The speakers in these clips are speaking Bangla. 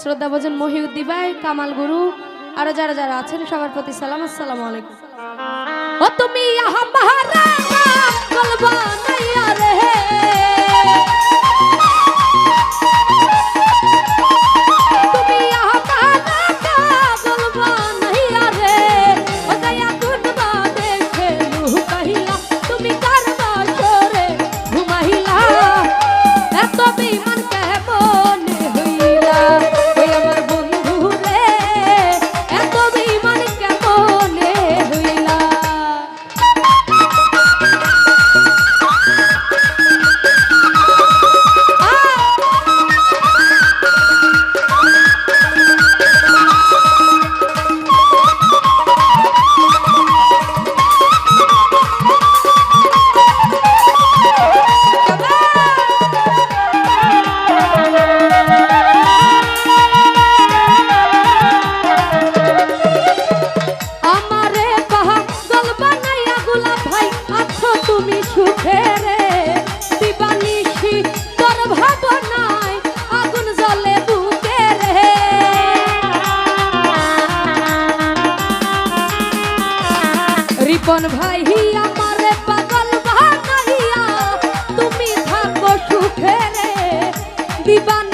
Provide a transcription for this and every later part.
শ্রদ্ধা ভজন মহিউদ্দি ভাই কামাল গুরু, আরও যারা যারা আছেন, সবার প্রতি সালাম, আসসালামু আলাইকুম। তুমি আপন ভাই আমার পাগল বানাইয়া তুমি থাকো সুখে রে দিবান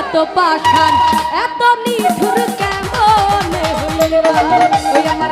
এত পাখান এত নিঠুর কেমন হইল? ওই আমার